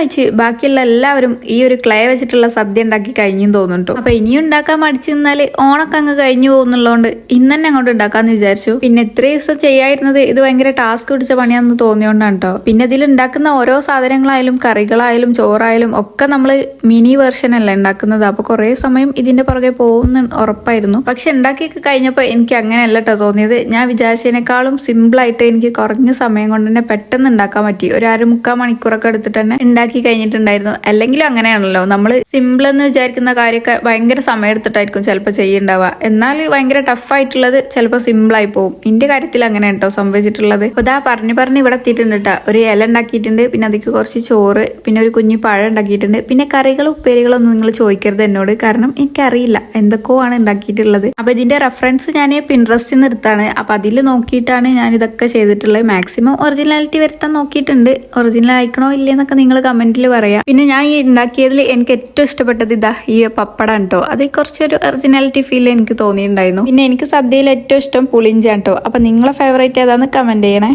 വെച്ച് ബാക്കിയുള്ള എല്ലാവരും ഈ ഒരു ക്ലേ വെച്ചിട്ടുള്ള സദ്യ ഉണ്ടാക്കി കഴിഞ്ഞു തോന്നുന്നു അപ്പൊ ഇനിയും ഉണ്ടാക്കാൻ മടിച്ചു നിന്നാൽ ഓണൊക്കെ അങ്ങ് കഴിഞ്ഞു പോകുന്നുള്ളതുകൊണ്ട് ഇന്ന് അങ്ങോട്ട് ഉണ്ടാക്കാന്ന് വിചാരിച്ചു. പിന്നെ ഇത്ര ദിവസം ചെയ്യായിരുന്നത് ഇത് ഭയങ്കര ടാസ്ക് പിടിച്ച പണിയാന്ന് തോന്നിയോണ്ടാണ് കേട്ടോ പിന്നെ ഇതിൽ ഉണ്ടാക്കുന്ന ഓരോ സാധനങ്ങളായാലും കറികളായാലും ചോറായാലും ഒക്കെ നമ്മൾ മിനി വെർഷൻ അല്ല ഉണ്ടാക്കുന്നത്. അപ്പൊ കുറെ സമയം ഇതിന്റെ പുറകെ പോകുന്ന ഉറപ്പായിരുന്നു. പക്ഷെ ഉണ്ടാക്കിയൊക്കെ കഴിഞ്ഞപ്പോൾ എനിക്ക് അങ്ങനെയല്ല കേട്ടോ തോന്നിയത്. ഞാൻ വിചാരിച്ചതിനേക്കാളും സിമ്പിൾ ആയിട്ട് എനിക്ക് കുറഞ്ഞ സമയം കൊണ്ട് തന്നെ പെട്ടെന്ന് ഉണ്ടാക്കാൻ പറ്റി. ഒരു അര മുക്കാൽ മണിക്കൂറൊക്കെ എടുത്തിട്ട് തന്നെ കഴിഞ്ഞിട്ടുണ്ടായിരുന്നു. അല്ലെങ്കിലും അങ്ങനെയാണല്ലോ. നമ്മൾ സിമ്പിൾ എന്ന് വിചാരിക്കുന്ന കാര്യമൊക്കെ ഭയങ്കര സമയം എടുത്തിട്ടായിരിക്കും ചിലപ്പോൾ ചെയ്യുന്നുണ്ടാവുക എന്നാൽ ഭയങ്കര ടഫായിട്ടുള്ളത് ചിലപ്പോൾ സിമ്പിളായി പോകും എന്റെ കാര്യത്തിൽ അങ്ങനെ കേട്ടോ സംഭവിച്ചിട്ടുള്ളത്. ഇതാ പറഞ്ഞു പറഞ്ഞ് ഇവിടെ എത്തിയിട്ടുണ്ട് കേട്ടോ ഒരു ഇല ഉണ്ടാക്കിയിട്ടുണ്ട്. പിന്നെ അതിക്ക് കുറച്ച് ചോറ് പിന്നെ ഒരു കുഞ്ഞു പഴം ഉണ്ടാക്കിയിട്ടുണ്ട്. പിന്നെ കറികളും ഉപ്പേരികളൊന്നും നിങ്ങൾ ചോദിക്കരുത് എന്നോട്. കാരണം എനിക്കറിയില്ല എന്തൊക്കെയോ ആണ് ഉണ്ടാക്കിയിട്ടുള്ളത്. അപ്പൊ ഇതിന്റെ റെഫറൻസ് ഞാൻ പിൻട്രസ്റ്റിൽ നിന്ന് എടുത്താണ്. അപ്പൊ അതിൽ നോക്കിയിട്ടാണ് ഞാൻ ഇതൊക്കെ ചെയ്തിട്ടുള്ളത്. മാക്സിമം ഒറിജിനാലിറ്റി വരുത്താൻ നോക്കിയിട്ടുണ്ട്. ഒറിജിനൽ ആയിക്കണോ ഇല്ലേന്നൊക്കെ നിങ്ങൾ കമന്റിൽ പറയാം. പിന്നെ ഞാൻ ഈ ഉണ്ടാക്കിയതിൽ എനിക്ക് ഏറ്റവും ഇഷ്ടപ്പെട്ടത് ഇതാ ഈ പപ്പടം കേട്ടോ അത് കുറച്ചൊരു ഒറിജിനാലിറ്റി ഫീൽ എനിക്ക് തോന്നിയിട്ടുണ്ടായിരുന്നു. പിന്നെ എനിക്ക് സദ്യയിൽ ഏറ്റവും ഇഷ്ടം പുളിഞ്ചാണ് കേട്ടോ അപ്പൊ നിങ്ങളെ ഫേവറേറ്റ് ഏതാന്ന് കമന്റ് ചെയ്യണേ.